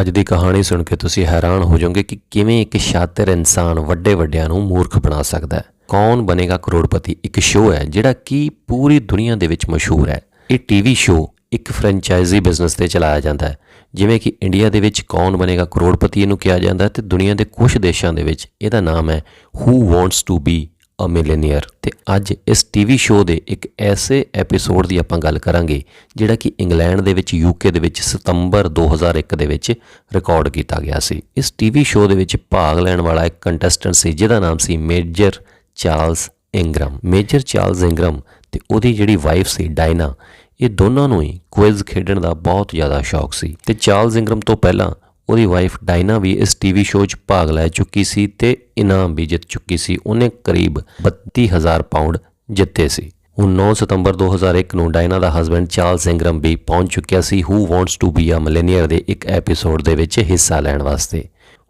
ਅੱਜ ਦੀ ਕਹਾਣੀ ਸੁਣ ਕੇ ਤੁਸੀਂ ਹੈਰਾਨ ਹੋ ਜਾਓਗੇ ਕਿ ਕਿਵੇਂ ਇੱਕ ਸ਼ਾਤਰ ਇਨਸਾਨ ਵੱਡੇ ਵੱਡਿਆਂ ਨੂੰ ਮੂਰਖ ਬਣਾ ਸਕਦਾ ਹੈ। ਕੌਣ ਬਣੇਗਾ ਕਰੋੜਪਤੀ? ਇੱਕ ਸ਼ੋਅ ਹੈ ਜਿਹੜਾ ਕਿ ਪੂਰੀ ਦੁਨੀਆ ਦੇ ਵਿੱਚ ਮਸ਼ਹੂਰ ਹੈ। ਇਹ ਟੀਵੀ ਸ਼ੋਅ ਇੱਕ ਫਰੈਂਚਾਈਜ਼ੀ ਬਿਜ਼ਨਸ ਤੇ ਚਲਾਇਆ ਜਾਂਦਾ ਹੈ। ਜਿਵੇਂ ਕਿ ਇੰਡੀਆ ਦੇ ਵਿੱਚ ਕੌਣ ਬਣੇਗਾ ਕਰੋੜਪਤੀ ਇਹਨੂੰ ਕਿਹਾ ਜਾਂਦਾ ਹੈ ਤੇ ਦੁਨੀਆ ਦੇ ਕੁਝ ਦੇਸ਼ਾਂ ਦੇ ਵਿੱਚ ਇਹਦਾ ਨਾਮ ਹੈ who wants to be a millionaire ਤੇ ਅੱਜ ਇਸ ਟੀਵੀ ਸ਼ੋਅ ਦੇ ਇੱਕ ਐਸੇ ਐਪੀਸੋਡ ਦੀ ਆਪਾਂ ਗੱਲ ਕਰਾਂਗੇ, ਜਿਹੜਾ ਕਿ ਇੰਗਲੈਂਡ ਦੇ ਵਿੱਚ ਯੂਕੇ ਦੇ ਵਿੱਚ ਸਤੰਬਰ 2001 ਦੇ ਵਿੱਚ ਰਿਕਾਰਡ ਕੀਤਾ ਗਿਆ ਸੀ। ਇਸ ਟੀਵੀ ਸ਼ੋਅ ਦੇ ਵਿੱਚ ਭਾਗ ਲੈਣ ਵਾਲਾ ਇੱਕ ਕੰਟੈਸਟੈਂਟ ਸੀ, ਜਿਹਦਾ ਨਾਮ ਸੀ major Charles Ingram. Major Charles Ingram ਤੇ ਉਹਦੀ ਜਿਹੜੀ ਵਾਈਫ ਸੀ, ਡਾਇਨਾ, ਇਹ ਦੋਨਾਂ ਨੂੰ ਹੀ ਕੁਇਜ਼ ਖੇਡਣ ਦਾ ਬਹੁਤ ਜ਼ਿਆਦਾ ਸ਼ੌਕ ਸੀ। ਤੇ ਚਾਰਲਸ ਇੰਗਰਮ ਤੋਂ ਪਹਿਲਾਂ ਉਹਦੀ ਵਾਈਫ ਡਾਇਨਾ ਵੀ ਇਸ ਟੀਵੀ ਸ਼ੋਅ 'ਚ ਭਾਗ ਲੈ ਚੁੱਕੀ ਸੀ ਤੇ ਇਨਾਮ ਵੀ ਜਿੱਤ ਚੁੱਕੀ ਸੀ। ਉਹਨੇ ਕਰੀਬ 32000 ਪਾਉਂਡ ਜਿੱਤੇ ਸੀ। ਹੁਣ 9 ਸਤੰਬਰ 2001 ਨੂੰ ਡਾਇਨਾ ਦਾ ਹਸਬੰਡ ਚਾਰਲਸ ਇੰਗਰਮ ਵੀ ਪਹੁੰਚ ਚੁੱਕਿਆ ਸੀ। Who wants to be a millionaire ਦੇ ਇੱਕ ਐਪੀਸੋਡ ਦੇ ਵਿੱਚ ਹਿੱਸਾ ਲੈਣ ਵਾਸਤੇ।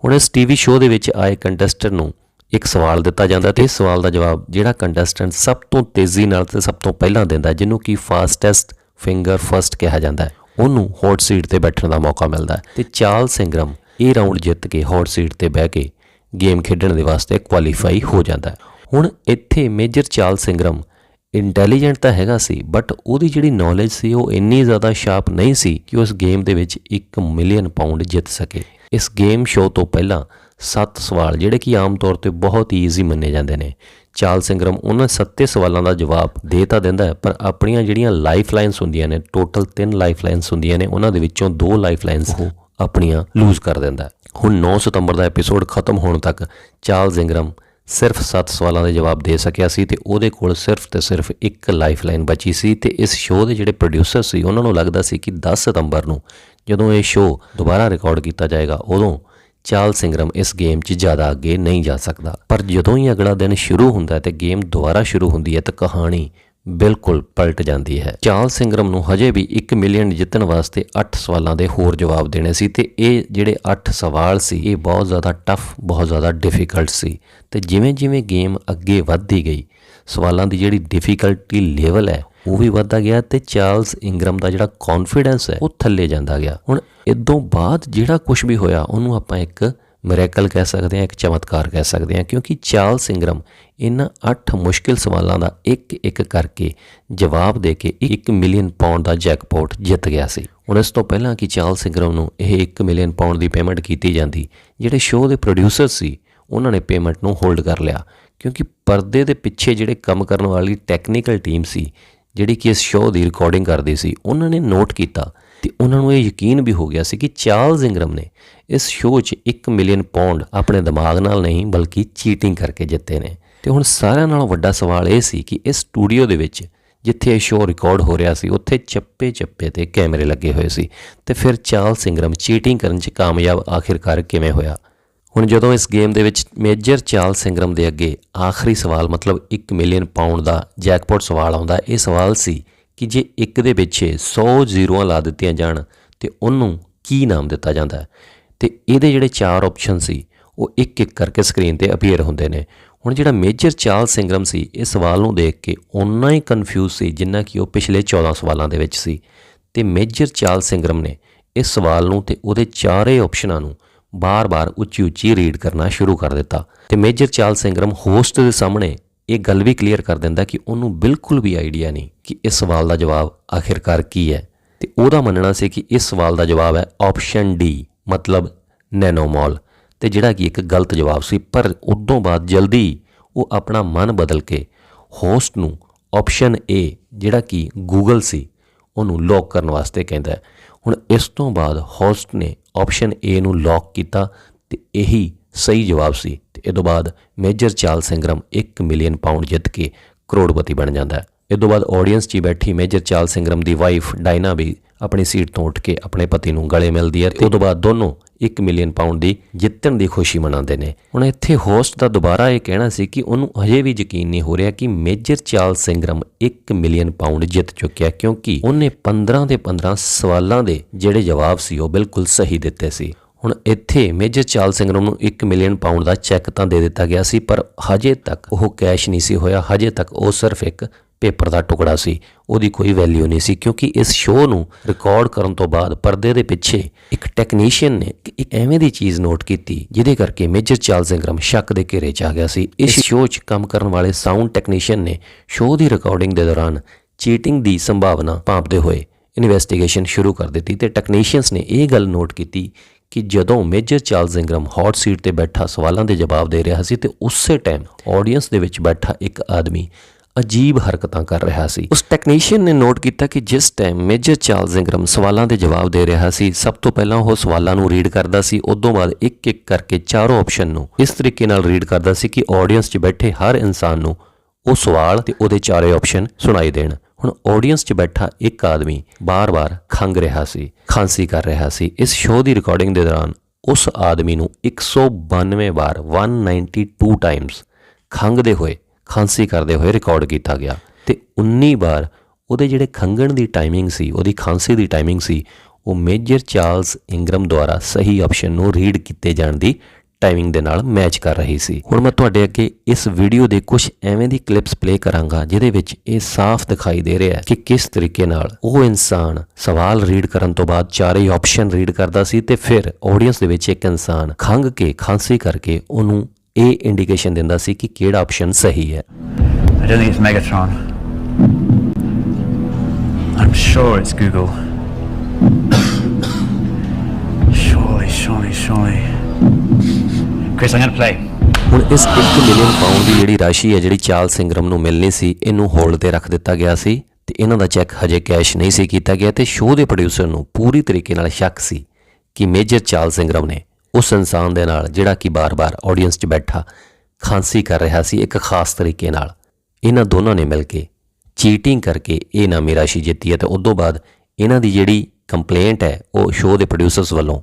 ਹੁਣ ਇਸ ਟੀਵੀ ਸ਼ੋਅ ਦੇ ਵਿੱਚ ਆਏ ਕੰਟੈਸਟੈਂਟ ਨੂੰ ਇੱਕ ਸਵਾਲ ਦਿੱਤਾ ਜਾਂਦਾ ਤੇ ਇਸ ਸਵਾਲ ਦਾ ਜਵਾਬ ਜਿਹੜਾ ਕੰਟੈਸਟੈਂਟ ਸਭ ਤੋਂ ਤੇਜ਼ੀ ਨਾਲ ਤੇ ਸਭ ਤੋਂ ਪਹਿਲਾਂ ਦਿੰਦਾ, ਜਿਹਨੂੰ ਕਿ ਫਾਸਟੈਸਟ ਫਿੰਗਰ ਫਰਸਟ ਕਿਹਾ ਜਾਂਦਾ ਹੈ। ਉਹਨੂੰ ਹੌਟ ਸੀਟ ਤੇ ਬੈਠਣ ਦਾ ਮੌਕਾ ਮਿਲਦਾ ਹੈ। ਤੇ ਚਾਰਲਸ ਇੰਗਰਮ ਇਹ ਰਾਊਂਡ ਜਿੱਤ ਕੇ ਹੌਟ ਸੀਟ ਤੇ ਬਹਿ ਕੇ ਗੇਮ ਖੇਡਣ ਦੇ ਵਾਸਤੇ ਕੁਆਲੀਫਾਈ ਹੋ ਜਾਂਦਾ ਹੁਣ ਇੱਥੇ ਮੇਜਰ ਚਾਲ ਸਿੰਗਰਮ ਇੰਟੈਲੀਜੈਂਟ ਤਾਂ ਹੈਗਾ ਸੀ ਬਟ ਉਹਦੀ ਜਿਹੜੀ ਨੌਲੇਜ ਸੀ ਉਹ ਇੰਨੀ ਜ਼ਿਆਦਾ ਸ਼ਾਰਪ ਨਹੀਂ ਸੀ ਕਿ ਉਸ ਗੇਮ ਦੇ ਵਿੱਚ 1 ਮਿਲੀਅਨ ਪਾਉਂਡ ਜਿੱਤ ਸਕੇ। ਇਸ ਗੇਮ ਸ਼ੋਅ ਤੋਂ ਪਹਿਲਾਂ ਸੱਤ ਸਵਾਲ, ਜਿਹੜੇ ਕਿ ਆਮ ਤੌਰ ਤੇ ਬਹੁਤ ਹੀ ਈਜ਼ੀ ਮੰਨੇ ਜਾਂਦੇ ਨੇ। ਚਾਰਲਸ ਇੰਗਰਮ ਉਹਨਾਂ ਸੱਤੇ ਸਵਾਲਾਂ ਦਾ ਜਵਾਬ ਦੇ ਤਾਂ ਦਿੰਦਾ ਹੈ ਪਰ ਆਪਣੀਆਂ ਜਿਹੜੀਆਂ ਲਾਈਫ ਲਾਈਨਸ ਹੁੰਦੀਆਂ ਨੇ ਟੋਟਲ 3 ਲਾਈਫ ਲਾਈਨਸ ਹੁੰਦੀਆਂ ਨੇ ਉਹਨਾਂ ਦੇ ਵਿੱਚੋਂ ਦੋ ਲਾਈਫ ਲਾਈਨਸ ਉਹ ਆਪਣੀਆਂ ਲੂਜ਼ ਕਰ ਦਿੰਦਾ ਹੈ। ਹੁਣ 9 ਸਤੰਬਰ ਦਾ ਐਪੀਸੋਡ ਖਤਮ ਹੋਣ ਤੱਕ ਚਾਰਲਸ ਇੰਗਰਮ ਸਿਰਫ 7 ਸਵਾਲਾਂ ਦੇ ਜਵਾਬ ਦੇ ਸਕਿਆ ਸੀ ਤੇ ਉਹਦੇ ਕੋਲ ਸਿਰਫ ਤੇ ਸਿਰਫ ਇੱਕ ਲਾਈਫ ਲਾਈਨ ਬਚੀ ਸੀ ਤੇ ਇਸ ਸ਼ੋਅ ਦੇ ਜਿਹੜੇ ਪ੍ਰੋਡਿਊਸਰ ਸੀ ਉਹਨਾਂ ਨੂੰ ਲੱਗਦਾ ਸੀ ਕਿ 10 ਸਤੰਬਰ ਨੂੰ ਜਦੋਂ ਇਹ ਸ਼ੋਅ ਦੁਬਾਰਾ ਰਿਕਾਰਡ ਕੀਤਾ ਜਾਏਗਾ ਉਦੋਂ ਚਾਲ ਸਿੰਗਰਮ ਇਸ ਗੇਮ 'ਚ ਜ਼ਿਆਦਾ ਅੱਗੇ ਨਹੀਂ ਜਾ ਸਕਦਾ। ਪਰ ਜਦੋਂ ਹੀ ਅਗਲਾ ਦਿਨ ਸ਼ੁਰੂ ਹੁੰਦਾ ਹੈ ਤੇ ਗੇਮ ਦੁਬਾਰਾ ਸ਼ੁਰੂ ਹੁੰਦੀ ਹੈ ਤਾਂ ਕਹਾਣੀ ਬਿਲਕੁਲ ਪਲਟ ਜਾਂਦੀ ਹੈ। ਚਾਲ ਇੰਗਰਮ ਨੂੰ ਹਜੇ ਵੀ 1 ਮਿਲੀਅਨ ਜਿੱਤਣ ਵਾਸਤੇ 8 ਸਵਾਲਾਂ ਦੇ ਹੋਰ ਜਵਾਬ ਦੇਣੇ ਸੀ ਤੇ ਇਹ ਜਿਹੜੇ 8 ਸਵਾਲ ਸੀ, ਇਹ ਬਹੁਤ ਜ਼ਿਆਦਾ ਟਫ, ਬਹੁਤ ਜ਼ਿਆਦਾ ਡਿਫਿਕਲਟ ਸੀ। ਤੇ ਜਿਵੇਂ ਜਿਵੇਂ ਗੇਮ ਅੱਗੇ ਵੱਧਦੀ ਗਈ, ਸਵਾਲਾਂ ਦੀ ਜਿਹੜੀ ਡਿਫਿਕਲਟੀ ਲੈਵਲ ਹੈ ਉਹ ਵੀ ਵੱਧਦਾ ਗਿਆ ਤੇ ਚਾਰਲਸ ਇੰਗਰਮ ਦਾ ਜਿਹੜਾ ਕੌਨਫੀਡੈਂਸ ਹੈ, ਉਹ ਥੱਲੇ ਜਾਂਦਾ ਗਿਆ। ਹੁਣ ਇਦੋਂ ਬਾਅਦ ਜਿਹੜਾ ਕੁਝ ਵੀ ਹੋਇਆ, ਉਹਨੂੰ ਆਪਾਂ ਇੱਕ ਮਿਰੇਕਲ ਕਹਿ ਸਕਦੇ ਹਾਂ, ਇੱਕ ਚਮਤਕਾਰ ਕਹਿ ਸਕਦੇ ਹਾਂ, ਕਿਉਂਕਿ ਚਾਰਲਸ ਇੰਗਰਮ ਇਹਨਾਂ 8 ਮੁਸ਼ਕਿਲ ਸਵਾਲਾਂ ਦਾ ਇੱਕ ਇੱਕ ਕਰਕੇ ਜਵਾਬ ਦੇ ਕੇ 1 ਮਿਲੀਅਨ ਪਾਉਂਡ ਦਾ ਜੈਕਪਾਟ ਜਿੱਤ ਗਿਆ ਸੀ। ਹੁਣ ਇਸ ਤੋਂ ਪਹਿਲਾਂ ਕਿ ਚਾਰਲਸ ਇੰਗਰਮ ਨੂੰ ਇਹ 1 ਮਿਲੀਅਨ ਪਾਉਂਡ ਦੀ ਪੇਮੈਂਟ ਕੀਤੀ ਜਾਂਦੀ, ਜਿਹੜੇ ਸ਼ੋਅ ਦੇ ਪ੍ਰੋਡਿਊਸਰ ਸੀ, ਉਹਨਾਂ ਨੇ ਪੇਮੈਂਟ ਨੂੰ ਹੋਲਡ ਕਰ ਲਿਆ। ਕਿਉਂਕਿ ਪਰਦੇ ਦੇ ਪਿੱਛੇ ਜਿਹੜੇ ਕੰਮ ਕਰਨ ਵਾਲੀ ਟੈਕਨੀਕਲ ਟੀਮ ਸੀ ਜਿਹੜੀ ਕਿ ਇਸ ਸ਼ੋਅ ਦੀ ਰਿਕਾਰਡਿੰਗ ਕਰਦੀ ਸੀ, ਉਹਨਾਂ ਨੇ ਨੋਟ ਕੀਤਾ ਤੇ ਉਹਨਾਂ ਨੂੰ ਇਹ ਯਕੀਨ ਵੀ ਹੋ ਗਿਆ ਸੀ ਕਿ ਚਾਰਲਸ ਇੰਗਰਮ ਨੇ ਇਸ ਸ਼ੋਅ 'ਚ 1 ਮਿਲੀਅਨ ਪਾਉਂਡ ਆਪਣੇ ਦਿਮਾਗ ਨਾਲ ਨਹੀਂ ਬਲਕਿ ਚੀਟਿੰਗ ਕਰਕੇ ਜਿੱਤੇ ਨੇ। ਤੇ ਹੁਣ ਸਾਰਿਆਂ ਨਾਲੋਂ ਵੱਡਾ ਸਵਾਲ ਇਹ ਸੀ ਕਿ ਇਸ ਸਟੂਡੀਓ ਦੇ ਵਿੱਚ ਜਿੱਥੇ ਇਹ ਸ਼ੋਅ ਰਿਕਾਰਡ ਹੋ ਰਿਹਾ ਸੀ, ਉੱਥੇ ਚੱਪੇ ਚੱਪੇ ਤੇ ਕੈਮਰੇ ਲੱਗੇ ਹੋਏ ਸੀ ਤੇ ਫਿਰ ਚਾਰਲਸ ਇੰਗਰਮ ਚੀਟਿੰਗ ਕਰਨ 'ਚ ਕਾਮਯਾਬ ਆਖਿਰਕਾਰ ਕਿਵੇਂ ਹੋਇਆ? ਹੁਣ ਜਦੋਂ ਇਸ ਗੇਮ ਦੇ ਵਿੱਚ ਮੇਜਰ ਚਾਰਲਸ ਇੰਗਰਮ ਦੇ ਅੱਗੇ ਆਖਰੀ ਸਵਾਲ, ਮਤਲਬ 1 ਮਿਲੀਅਨ ਪਾਉਂਡ ਦਾ ਜੈਕਪਾਟ ਸਵਾਲ ਆਉਂਦਾ, ਇਹ ਸਵਾਲ ਸੀ ਕਿ ਜੇ ਇੱਕ ਦੇ ਪਿੱਛੇ 100 ਜ਼ੀਰੋਆਂ ਲਾ ਦਿੱਤੀਆਂ ਜਾਣ ਤੇ ਉਹਨੂੰ ਕੀ ਨਾਮ ਦਿੱਤਾ ਜਾਂਦਾ ਤੇ ਇਹਦੇ ਜਿਹੜੇ ਚਾਰ ਆਪਸ਼ਨ ਸੀ, ਉਹ ਇੱਕ ਇੱਕ ਕਰਕੇ ਸਕਰੀਨ ਤੇ ਅਪੀਅਰ ਹੁੰਦੇ ਨੇ। ਹੁਣ ਜਿਹੜਾ ਮੇਜਰ ਚਾਰਲਸ ਇੰਗਰਮ ਸੀ, ਇਹ ਸਵਾਲ ਨੂੰ ਦੇਖ ਕੇ ਓਨਾ ਹੀ ਕਨਫਿਊਜ਼ ਸੀ ਜਿੰਨਾ ਕਿ ਉਹ ਪਿਛਲੇ 14 ਸਵਾਲਾਂ ਦੇ ਵਿੱਚ ਸੀ। ਤੇ ਮੇਜਰ ਚਾਰਲਸ ਇੰਗਰਮ ਨੇ ਇਸ ਸਵਾਲ ਨੂੰ ਤੇ ਉਹਦੇ ਚਾਰੇ ਆਪਸ਼ਨਾਂ ਨੂੰ ਬਾਰ-ਬਾਰ ਉੱਚੀ-ਉੱਚੀ ਰੀਡ ਕਰਨਾ ਸ਼ੁਰੂ ਕਰ ਦਿੱਤਾ ਤੇ ਮੇਜਰ ਚਾਲ ਸਿੰਗਰਮ ਹੋਸਟ ਦੇ ਸਾਹਮਣੇ ਇਹ ਗੱਲ ਵੀ ਕਲੀਅਰ ਕਰ ਦਿੰਦਾ ਕਿ ਉਹਨੂੰ ਬਿਲਕੁਲ ਵੀ ਆਈਡੀਆ ਨਹੀਂ ਕਿ ਇਸ ਸਵਾਲ ਦਾ ਜਵਾਬ ਆਖਿਰਕਾਰ ਕੀ ਹੈ ਤੇ ਉਹਦਾ ਮੰਨਣਾ ਸੀ ਕਿ ਇਸ ਸਵਾਲ ਦਾ ਜਵਾਬ ਹੈ ਆਪਸ਼ਨ ਡੀ ਮਤਲਬ ਨੈਨੋਮੋਲ ਤੇ ਜਿਹੜਾ ਕਿ ਇੱਕ ਗਲਤ ਜਵਾਬ ਸੀ, ਪਰ ਉਦੋਂ ਬਾਅਦ ਜਲਦੀ ਉਹ ਆਪਣਾ ਮਨ ਬਦਲ ਕੇ ਹੋਸਟ ਨੂੰ ਆਪਸ਼ਨ ਏ ਜਿਹੜਾ ਕਿ ਗੂਗਲ ਸੀ, ਉਹਨੂੰ ਲੌਕ ਕਰਨ ਵਾਸਤੇ ਕਹਿੰਦਾ ਹੁਣ ਇਸ ਤੋਂ ਬਾਅਦ ਹੋਸਟ ਨੇ ਆਪਸ਼ਨ ਏ ਨੂੰ ਲੌਕ ਕੀਤਾ ਤੇ ਇਹੀ ਸਹੀ ਜਵਾਬ ਸੀ ਤੇ ਇਹ ਤੋਂ ਬਾਅਦ ਮੇਜਰ ਚਾਲ ਇੰਗਰਮ 1 ਮਿਲੀਅਨ ਪਾਉਂਡ ਜਿੱਤ ਕੇ ਕਰੋੜਪਤੀ ਬਣ ਜਾਂਦਾ ਹੈ। ਇਹ ਤੋਂ ਬਾਅਦ ਆਡੀਅנס 'ਚ ਹੀ ਬੈਠੀ ਮੇਜਰ ਚਾਲ ਇੰਗਰਮ ਦੀ ਵਾਈਫ ਡਾਇਨਾ ਵੀ ਆਪਣੀ ਸੀਟ ਤੋਂ ਉੱਠ ਕੇ ਆਪਣੇ ਪਤੀ ਨੂੰ ਗਲੇ ਮਿਲਦੀ ਹੈ ਤੇ ਉਸ ਤੋਂ ਬਾਅਦ ਦੋਨੋਂ 1 ਮਿਲੀਅਨ ਪਾਉਂਡ ਦੀ ਜਿੱਤਣ ਦੀ ਖੁਸ਼ੀ ਮਨਾਉਂਦੇ ਨੇ। ਹੁਣ ਇੱਥੇ ਹੋਸਟ ਦਾ ਦੁਬਾਰਾ ਇਹ ਕਹਿਣਾ ਸੀ ਕਿ ਉਹਨੂੰ ਹਜੇ ਵੀ ਯਕੀਨ ਨਹੀਂ ਹੋ ਰਿਹਾ ਕਿ major Charles Ingram 1 million pound ਜਿੱਤ ਚੁੱਕਿਆ ਕਿਉਂਕਿ ਉਹਨੇ 15 ਦੇ 15 ਸਵਾਲਾਂ ਦੇ ਜਿਹੜੇ ਜਵਾਬ ਸੀ ਉਹ ਬਿਲਕੁਲ ਸਹੀ ਦਿੱਤੇ ਸੀ। ਹੁਣ ਇੱਥੇ ਮੇਜਰ ਚਾਰਲਸ ਸਿੰਗਰਮ ਨੂੰ 1 ਮਿਲੀਅਨ ਪਾਉਂਡ ਦਾ ਚੈੱਕ ਤਾਂ ਦੇ ਦਿੱਤਾ ਗਿਆ ਸੀ, ਪਰ ਹਜੇ ਤੱਕ ਉਹ ਕੈਸ਼ ਨਹੀਂ ਸੀ ਹੋਇਆ। ਹਜੇ ਤੱਕ ਉਹ ਸਿਰਫ ਇੱਕ ਪੇਪਰ ਦਾ ਟੁਕੜਾ ਸੀ ਉਹਦੀ ਕੋਈ ਵੈਲਿਊ ਨਹੀਂ ਸੀ ਕਿਉਂਕਿ ਇਸ ਸ਼ੋਅ ਨੂੰ ਰਿਕਾਰਡ ਕਰਨ ਤੋਂ ਬਾਅਦ ਪਰਦੇ ਦੇ ਪਿੱਛੇ ਇੱਕ ਟੈਕਨੀਸ਼ੀਅਨ ਨੇ ਇੱਕ- ਐਵੇਂ ਦੀ ਚੀਜ਼ ਨੋਟ ਕੀਤੀ ਜਿਹਦੇ ਕਰਕੇ ਮੇਜਰ ਚਾਰਲਸ ਇੰਗਰਮ ਸ਼ੱਕ ਦੇ ਘੇਰੇ 'ਚ ਆ ਗਿਆ ਸੀ। ਇਸ ਸ਼ੋਅ 'ਚ ਕੰਮ ਕਰਨ ਵਾਲੇ ਸਾਊਂਡ ਟੈਕਨੀਸ਼ੀਅਨ ਨੇ ਸ਼ੋਅ ਦੀ ਰਿਕਾਰਡਿੰਗ ਦੇ ਦੌਰਾਨ ਚੀਟਿੰਗ ਦੀ ਸੰਭਾਵਨਾ ਭਾਂਪਦੇ ਹੋਏ ਇਨਵੈਸਟੀਗੇਸ਼ਨ ਸ਼ੁਰੂ ਕਰ ਦਿੱਤੀ ਤੇ ਟੈਕਨੀਸ਼ੀਅਨਸ ਨੇ ਇਹ ਗੱਲ ਨੋਟ ਕੀਤੀ ਕਿ ਜਦੋਂ major Charles Ingram hot seat ਤੇ ਬੈਠਾ ਸਵਾਲਾਂ ਦੇ ਜਵਾਬ ਦੇ ਰਿਹਾ ਸੀ ਤੇ ਉਸੇ ਟਾਈਮ ਆਡੀਅנס ਦੇ ਵਿੱਚ ਬੈਠਾ ਇੱਕ ਆਦਮੀ ਅਜੀਬ ਹਰਕਤਾਂ ਕਰ ਰਿਹਾ ਸੀ। ਉਸ ਟੈਕਨੀਸ਼ੀਅਨ ਨੇ ਨੋਟ ਕੀਤਾ ਕਿ ਜਿਸ ਟਾਈਮ ਮੇਜਰ ਚਾਰਲਸ ਜਿੰਗਰਮ ਸਵਾਲਾਂ ਦੇ ਜਵਾਬ ਦੇ ਰਿਹਾ ਸੀ, ਸਭ ਤੋਂ ਪਹਿਲਾਂ ਉਹ ਸਵਾਲਾਂ ਨੂੰ ਰੀਡ ਕਰਦਾ ਸੀ, ਉਦੋਂ ਬਾਅਦ ਇੱਕ ਇੱਕ ਕਰਕੇ ਚਾਰੋਂ ਆਪਸ਼ਨ ਨੂੰ ਇਸ ਤਰੀਕੇ ਨਾਲ ਰੀਡ ਕਰਦਾ ਸੀ ਕਿ ਆਡੀਅנס 'ਚ ਬੈਠੇ ਹਰ ਇਨਸਾਨ ਨੂੰ ਉਹ ਸਵਾਲ ਤੇ ਉਹਦੇ ਚਾਰੇ ਆਪਸ਼ਨ ਸੁਣਾਈ ਦੇਣ। ਹੁਣ ਆਡੀਅנס 'ਚ ਬੈਠਾ ਇੱਕ ਆਦਮੀ ਬਾਰ-ਬਾਰ ਖੰਗ ਰਿਹਾ ਸੀ, ਖਾਂਸੀ ਕਰ ਰਿਹਾ ਸੀ। ਇਸ ਸ਼ੋਅ ਦੀ ਰਿਕਾਰਡਿੰਗ ਦੇ ਦੌਰਾਨ ਉਸ ਆਦਮੀ ਨੂੰ 192 ਵਾਰ 192 ਟਾਈਮਸ ਖੰਗਦੇ ਹੋਏ ਖਾਂਸੀ ਕਰਦੇ ਹੋਏ ਰਿਕਾਰਡ ਕੀਤਾ ਗਿਆ। ਤੇ 19 ਵਾਰ ਉਹਦੇ ਜਿਹੜੇ ਖੰਗਣ ਦੀ ਟਾਈਮਿੰਗ ਸੀ, ਉਹਦੀ ਖਾਂਸੀ ਦੀ ਟਾਈਮਿੰਗ ਸੀ, ਉਹ ਮੇਜਰ ਚਾਰਲਸ ਇੰਗਰਮ ਦੁਆਰਾ ਸਹੀ ਆਪਸ਼ਨ ਨੂੰ ਰੀਡ ਕੀਤੇ ਜਾਣ ਦੀ ਟਾਈਮਿੰਗ ਦੇ ਨਾਲ ਮੈਚ ਕਰ ਰਹੀ ਸੀ। ਹੁਣ ਮੈਂ ਤੁਹਾਡੇ ਅੱਗੇ ਇਸ ਵੀਡੀਓ ਦੇ ਕੁਝ ਐਵੇਂ ਦੀ ਕਲਿੱਪਸ ਪਲੇ ਕਰਾਂਗਾ, ਜਿਹਦੇ ਵਿੱਚ ਇਹ ਸਾਫ਼ ਦਿਖਾਈ ਦੇ ਰਿਹਾ ਹੈ ਕਿ ਕਿਸ ਤਰੀਕੇ ਨਾਲ ਉਹ ਇਨਸਾਨ ਸਵਾਲ ਰੀਡ ਕਰਨ ਤੋਂ ਬਾਅਦ ਚਾਰੇ ਆਪਸ਼ਨ ਰੀਡ ਕਰਦਾ ਸੀ ਤੇ ਫਿਰ ਆਡੀਅנס ਦੇ ਵਿੱਚ ਇੱਕ ਇਨਸਾਨ ਖੰਗ ਕੇ, ਖਾਂਸੀ ਕਰਕੇ ਉਹਨੂੰ ਇਹ ਇੰਡੀਕੇਸ਼ਨ ਦਿੰਦਾ ਸੀ ਕਿ ਕਿਹੜਾ ਆਪਸ਼ਨ ਸਹੀ ਹੈ I don't think it's Megatron. I'm sure it's Google. Surely, surely, surely. Chris, I'm going to play. ਹੁਣ ਇਸ 1 ਮਿਲੀਅਨ ਪਾਉਂਡ ਦੀ ਜਿਹੜੀ ਰਾਸ਼ੀ ਹੈ ਜਿਹੜੀ ਚਾਰਲਸ ਇੰਗਰਮ ਨੂੰ ਮਿਲਣੀ ਸੀ ਇਹਨੂੰ ਹੋਲਡ ਤੇ ਰੱਖ ਦਿੱਤਾ ਗਿਆ ਸੀ ਤੇ ਇਹਨਾਂ ਦਾ ਚੈੱਕ ਹਜੇ ਕੈਸ਼ ਨਹੀਂ ਸੀ ਕੀਤਾ ਗਿਆ ਤੇ ਸ਼ੋਅ ਦੇ ਪ੍ਰੋਡਿਊਸਰ ਨੂੰ ਪੂਰੀ ਤਰੀਕੇ ਨਾਲ ਸ਼ੱਕ ਸੀ ਕਿ ਮੇਜਰ ਚਾਰਲਸ ਇੰਗਰਮ ਨੇ ਉਸ ਇਨਸਾਨ ਦੇ ਨਾਲ ਜਿਹੜਾ ਕਿ ਬਾਰ-ਬਾਰ ਆਡੀਅנס 'ਚ ਬੈਠਾ, ਖਾਂਸੀ ਕਰ ਰਿਹਾ ਸੀ ਇੱਕ ਖਾਸ ਤਰੀਕੇ ਨਾਲ। ਇਹਨਾਂ ਦੋਨਾਂ ਨੇ ਮਿਲ ਕੇ ਚੀਟਿੰਗ ਕਰਕੇ ਇਹ ਨਾਮੀ ਰਾਸ਼ੀ ਜਿੱਤੀ ਹੈ ਤੇ ਉਸ ਤੋਂ ਬਾਅਦ ਇਹਨਾਂ ਦੀ ਜਿਹੜੀ ਕੰਪਲੇਂਟ ਹੈ, ਉਹ ਸ਼ੋਅ ਦੇ ਪ੍ਰੋਡਿਊਸਰਸ ਵੱਲੋਂ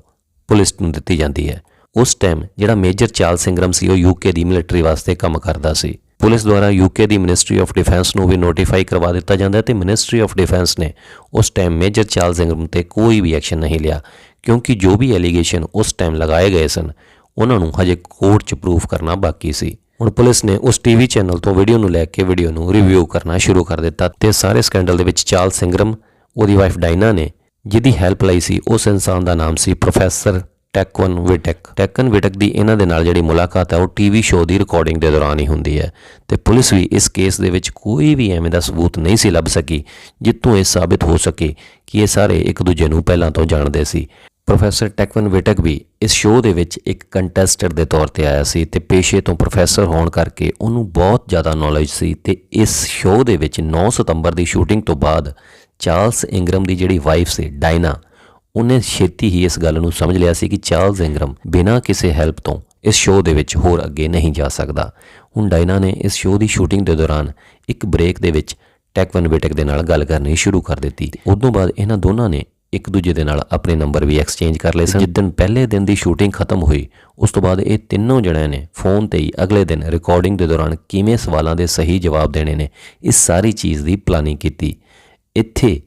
ਪੁਲਿਸ ਨੂੰ ਦਿੱਤੀ ਜਾਂਦੀ ਹੈ। ਉਸ ਟਾਈਮ ਜਿਹੜਾ ਮੇਜਰ ਚਾਲ ਸਿੰਗਰਮ ਸੀ, ਉਹ ਯੂਕੇ ਦੀ ਮਿਲਟਰੀ ਵਾਸਤੇ ਕੰਮ ਕਰਦਾ ਸੀ। ਪੁਲਿਸ ਦੁਆਰਾ ਯੂਕੇ ਦੀ ਮਿਨਿਸਟਰੀ ਆਫ ਡਿਫੈਂਸ ਨੂੰ ਵੀ ਨੋਟੀਫਾਈ ਕਰਵਾ ਦਿੱਤਾ ਜਾਂਦਾ ਹੈ ਤੇ ਮਿਨਿਸਟਰੀ ਆਫ ਡਿਫੈਂਸ ਨੇ ਉਸ ਟਾਈਮ ਮੇਜਰ ਚਾਰਲਸ ਇੰਗਰਮ ਤੇ ਕੋਈ ਵੀ ਐਕਸ਼ਨ ਨਹੀਂ ਲਿਆ, ਕਿਉਂਕਿ ਜੋ ਵੀ ਐਲੀਗੇਸ਼ਨ ਉਸ ਟਾਈਮ ਲਗਾਏ ਗਏ ਸਨ, ਉਹਨਾਂ ਨੂੰ ਹਜੇ ਕੋਰਟ 'ਚ ਪ੍ਰੂਫ ਕਰਨਾ ਬਾਕੀ ਸੀ। ਹੁਣ ਪੁਲਿਸ ਨੇ ਉਸ ਟੀਵੀ ਚੈਨਲ ਤੋਂ ਵੀਡੀਓ ਨੂੰ ਲੈ ਕੇ ਵੀਡੀਓ ਨੂੰ ਰਿਵਿਊ ਕਰਨਾ ਸ਼ੁਰੂ ਕਰ ਦਿੱਤਾ ਤੇ ਸਾਰੇ ਸਕੈਂਡਲ ਦੇ ਵਿੱਚ ਚਾਰਲਸ ਇੰਗਰਮ ਉਹਦੀ ਵਾਈਫ ਡਾਇਨਾ ਨੇ, ਜਿਹਦੀ ਹੈਲਪ ਲਈ ਸੀ, ਉਸ ਇਨਸਾਨ ਦਾ ਨਾਮ ਸੀ ਪ੍ਰੋਫੈਸਰ ਟੈਕਵਨ ਵਿਟਕ ਟੈਕਨ ਵਿਟਕ ਦੀ ਇਹਨਾਂ ਦੇ ਨਾਲ ਜਿਹੜੀ ਮੁਲਾਕਾਤ ਹੈ, ਉਹ ਟੀਵੀ ਸ਼ੋਅ ਦੀ ਰਿਕਾਰਡਿੰਗ ਦੇ ਦੌਰਾਨ ਹੀ ਹੁੰਦੀ ਹੈ। ਤੇ ਪੁਲਿਸ ਵੀ ਇਸ ਕੇਸ ਦੇ ਵਿੱਚ ਕੋਈ ਵੀ ਐਵੇਂ ਦਾ ਸਬੂਤ ਨਹੀਂ ਸੀ ਲੱਭ ਸਕੀ, ਜਿੱਥੋਂ ਇਹ ਸਾਬਿਤ ਹੋ ਸਕੇ ਕਿ ਇਹ ਸਾਰੇ ਇੱਕ ਦੂਜੇ ਨੂੰ ਪਹਿਲਾਂ ਤੋਂ ਜਾਣਦੇ ਸੀ। ਪ੍ਰੋਫੈਸਰ ਟੈਕਵਨ ਵਿਟਕ ਵੀ ਇਸ ਸ਼ੋਅ ਦੇ ਵਿੱਚ ਇੱਕ ਕੰਟੈਸਟੈਂਟ ਦੇ ਤੌਰ ਤੇ ਆਇਆ ਸੀ ਤੇ ਪੇਸ਼ੇ ਤੋਂ ਪ੍ਰੋਫੈਸਰ ਹੋਣ ਕਰਕੇ ਉਹਨੂੰ ਬਹੁਤ ਜ਼ਿਆਦਾ ਨੌਲੇਜ ਸੀ ਤੇ ਇਸ ਸ਼ੋਅ ਦੇ ਵਿੱਚ 9 ਸਤੰਬਰ ਦੀ ਸ਼ੂਟਿੰਗ ਤੋਂ ਬਾਅਦ ਚਾਰਲਸ ਇੰਗਰਮ ਦੀ ਜਿਹੜੀ ਵਾਈਫ ਸੀ, ਡਾਇਨਾ ਉਹਨੇ ਛੇਤੀ ਹੀ ਇਸ ਗੱਲ ਨੂੰ ਸਮਝ ਲਿਆ ਸੀ ਕਿ ਚਾਰਲਜ਼ ਇੰਗਰਮ ਬਿਨਾਂ ਕਿਸੇ ਹੈਲਪ ਤੋਂ ਇਸ ਸ਼ੋਅ ਦੇ ਵਿੱਚ ਹੋਰ ਅੱਗੇ ਨਹੀਂ ਜਾ ਸਕਦਾ। ਹੁਣ ਡਾਇਨਾ ਨੇ ਇਸ ਸ਼ੋਅ ਦੀ ਸ਼ੂਟਿੰਗ ਦੇ ਦੌਰਾਨ ਇੱਕ ਬ੍ਰੇਕ ਦੇ ਵਿੱਚ ਟੈਕਵਨ ਵਿਟਕ ਦੇ ਨਾਲ ਗੱਲ ਕਰਨੀ ਸ਼ੁਰੂ ਕਰ ਦਿੱਤੀ। ਉਦੋਂ ਬਾਅਦ ਇਹਨਾਂ ਦੋਨਾਂ ਨੇ ਇੱਕ ਦੂਜੇ ਦੇ ਨਾਲ ਆਪਣੇ ਨੰਬਰ ਵੀ ਐਕਸਚੇਂਜ ਕਰ ਲਏ ਸਨ। ਜਿੱਦਣ ਪਹਿਲੇ ਦਿਨ ਦੀ ਸ਼ੂਟਿੰਗ ਖਤਮ ਹੋਈ, ਉਸ ਤੋਂ ਬਾਅਦ ਇਹ ਤਿੰਨੋਂ ਜਣਿਆਂ ਨੇ ਫੋਨ ਤੇ ਹੀ ਅਗਲੇ ਦਿਨ ਰਿਕਾਰਡਿੰਗ ਦੇ ਦੌਰਾਨ ਕਿਵੇਂ ਸਵਾਲਾਂ ਦੇ ਸਹੀ ਜਵਾਬ ਦੇਣੇ ਨੇ, ਇਸ ਸਾਰੀ ਚੀਜ਼ ਦੀ ਪਲਾਨਿੰਗ ਕੀਤੀ। ਇੱਥੇ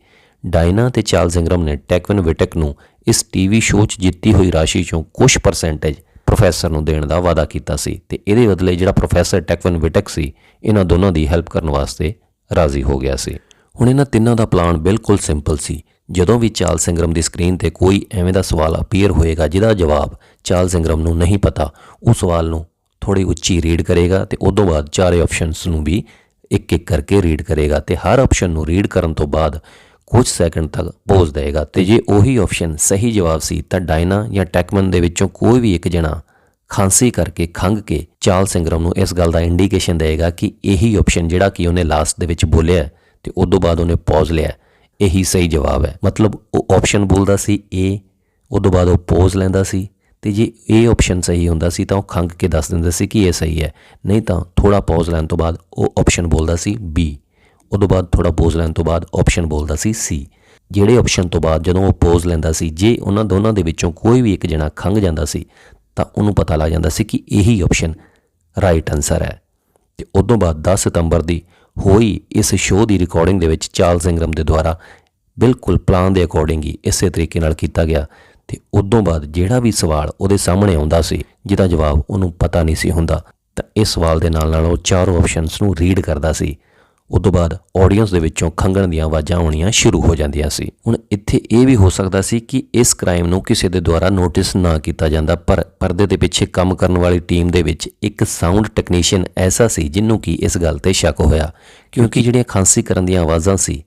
ਡਾਇਨਾ ਤੇ ਚਾਰਲਸ ਇੰਗਰਮ ਨੇ ਟੈਕਵਿਨ ਵਿਟਕ ਨੂੰ ਇਸ ਟੀਵੀ ਸ਼ੋਅ 'ਚ ਜਿੱਤੀ ਹੋਈ ਰਾਸ਼ੀ ਚੋਂ ਕੁਝ ਪਰਸੈਂਟੇਜ ਪ੍ਰੋਫੈਸਰ ਨੂੰ ਦੇਣ ਦਾ ਵਾਅਦਾ ਕੀਤਾ ਸੀ ਤੇ ਇਹਦੇ ਬਦਲੇ ਜਿਹੜਾ ਪ੍ਰੋਫੈਸਰ ਟੈਕਵਿਨ ਵਿਟਕ ਸੀ, ਇਹਨਾਂ ਦੋਨਾਂ ਦੀ ਹੈਲਪ ਕਰਨ ਵਾਸਤੇ ਰਾਜ਼ੀ ਹੋ ਗਿਆ ਸੀ। ਹੁਣ ਇਹਨਾਂ ਤਿੰਨਾਂ ਦਾ ਪਲਾਨ ਬਿਲਕੁਲ ਸਿੰਪਲ ਸੀ। ਜਦੋਂ ਵੀ ਚਾਰਲਸ ਇੰਗਰਮ ਦੀ ਸਕਰੀਨ ਤੇ ਕੋਈ ਐਵੇਂ ਦਾ ਸਵਾਲ ਅਪੀਅਰ ਹੋਏਗਾ ਜਿਹਦਾ ਜਵਾਬ ਚਾਰਲਸ ਇੰਗਰਮ ਨੂੰ ਨਹੀਂ ਪਤਾ ਉਹ ਸਵਾਲ ਨੂੰ ਥੋੜੀ ਉੱਚੀ ਰੀਡ ਕਰੇਗਾ ਤੇ ਉਦੋਂ ਬਾਅਦ ਚਾਰੇ ਆਪਸ਼ਨਸ ਨੂੰ ਵੀ ਇੱਕ ਇੱਕ ਕਰਕੇ ਰੀਡ ਕਰੇਗਾ ਤੇ ਹਰ ਆਪਸ਼ਨ ਨੂੰ ਰੀਡ ਕਰਨ ਤੋਂ ਬਾਅਦ ਕੁਝ ਸੈਕਿੰਡ ਤੱਕ ਪੌਜ਼ ਦੇਗਾ ਤੇ ਜੇ ਉਹੀ ਆਪਸ਼ਨ ਸਹੀ ਜਵਾਬ ਸੀ ਤਾਂ ਡਾਇਨਾ ਜਾਂ ਟੈਕਮਨ ਦੇ ਵਿੱਚੋਂ ਕੋਈ ਵੀ ਇੱਕ ਜਣਾ ਖਾਂਸੀ ਕਰਕੇ ਖੰਗ ਕੇ ਚਾਰਲਸ ਇੰਗਰਮ ਨੂੰ ਇਸ ਗੱਲ ਦਾ ਇੰਡੀਕੇਸ਼ਨ ਦੇਗਾ ਕਿ ਇਹੀ ਆਪਸ਼ਨ ਜਿਹੜਾ ਕਿ ਉਹਨੇ ਲਾਸਟ ਦੇ ਵਿੱਚ ਬੋਲਿਆ ਤੇ ਉਦੋਂ ਬਾਅਦ ਉਹਨੇ ਪੌਜ਼ ਲਿਆ ਇਹੀ ਸਹੀ ਜਵਾਬ ਹੈ। ਮਤਲਬ ਉਹ ਆਪਸ਼ਨ ਬੋਲਦਾ ਸੀ A ਉਦੋਂ ਬਾਅਦ ਉਹ ਪੌਜ਼ ਲੈਂਦਾ ਸੀ ਤੇ ਜੇ ਇਹ ਆਪਸ਼ਨ ਸਹੀ ਹੁੰਦਾ ਸੀ ਤਾਂ ਉਹ ਖੰਗ ਕੇ ਦੱਸ ਦਿੰਦਾ ਸੀ ਕਿ ਇਹ ਸਹੀ ਹੈ। ਨਹੀਂ ਤਾਂ ਥੋੜਾ ਪੌਜ਼ ਲੈਣ ਤੋਂ ਬਾਅਦ ਉਹ ਆਪਸ਼ਨ ਬੋਲਦਾ ਸੀ B ਉਦੋਂ ਬਾਅਦ ਥੋੜਾ ਪੋਜ਼ ਲੈਣ ਤੋਂ ਬਾਅਦ ਆਪਸ਼ਨ ਬੋਲਦਾ ਸੀ C ਜਿਹੜੇ ਆਪਸ਼ਨ ਤੋਂ ਬਾਅਦ ਜਦੋਂ ਉਹ ਪੋਜ਼ ਲੈਂਦਾ ਸੀ, ਜੇ ਉਹਨਾਂ ਦੋਨਾਂ ਦੇ ਵਿੱਚੋਂ ਕੋਈ ਵੀ ਇੱਕ ਜਣਾ ਖੰਗ ਜਾਂਦਾ ਸੀ, ਤਾਂ ਉਹਨੂੰ ਪਤਾ ਲੱਗ ਜਾਂਦਾ ਸੀ ਕਿ ਇਹੀ ਆਪਸ਼ਨ ਰਾਈਟ ਆਨਸਰ ਹੈ। ਤੇ ਉਦੋਂ ਬਾਅਦ 10 ਸਤੰਬਰ ਦੀ ਹੋਈ ਇਸ ਸ਼ੋਅ ਦੀ ਰਿਕਾਰਡਿੰਗ ਦੇ ਵਿੱਚ ਚਾਰਲਸ ਇੰਗਰਮ ਦੇ ਦੁਆਰਾ ਬਿਲਕੁਲ ਪਲਾਨ ਦੇ ਅਕੋਰਡਿੰਗ ਹੀ ਇਸੇ ਤਰੀਕੇ ਨਾਲ ਕੀਤਾ ਗਿਆ। ਤੇ ਉਦੋਂ ਬਾਅਦ ਜਿਹੜਾ ਵੀ ਸਵਾਲ ਉਹਦੇ ਸਾਹਮਣੇ ਆਉਂਦਾ ਸੀ, ਜਿਹਦਾ ਜਵਾਬ ਉਹਨੂੰ ਪਤਾ ਨਹੀਂ ਸੀ ਹੁੰਦਾ, ਤਾਂ ਇਸ ਸਵਾਲ ਦੇ ਨਾਲ ਨਾਲ ਉਹ ਚਾਰੋਂ ਆਪਸ਼ਨਸ ਨੂੰ ਰੀਡ ਕਰਦਾ ਸੀ। ਉਸ ਤੋਂ ਬਾਅਦ ਆਡੀਅנס ਦੇ ਵਿੱਚੋਂ ਖੰਗਣ ਦੀਆਂ ਆਵਾਜ਼ਾਂ ਆਉਣੀਆਂ ਸ਼ੁਰੂ ਹੋ ਜਾਂਦੀਆਂ ਸੀ। ਹੁਣ ਇੱਥੇ ਇਹ ਵੀ ਹੋ ਸਕਦਾ ਸੀ ਕਿ ਇਸ ਕ੍ਰਾਈਮ ਨੂੰ ਕਿਸੇ ਦੇ ਦੁਆਰਾ ਨੋਟਿਸ ਨਾ ਕੀਤਾ ਜਾਂਦਾ ਪਰ ਪਰਦੇ ਦੇ ਪਿੱਛੇ ਕੰਮ ਕਰਨ ਵਾਲੀ ਟੀਮ ਦੇ ਵਿੱਚ ਇੱਕ ਸਾਊਂਡ ਟੈਕਨੀਸ਼ੀਅਨ ਐਸਾ ਸੀ ਜਿਹਨੂੰ ਕਿ ਇਸ ਗੱਲ ਤੇ ਸ਼ੱਕ ਹੋਇਆ ਕਿਉਂਕਿ ਜਿਹੜੀਆਂ ਖਾਂਸੀ ਕਰਨ ਦੀਆਂ ਆਵਾਜ਼ਾਂ ਸੀ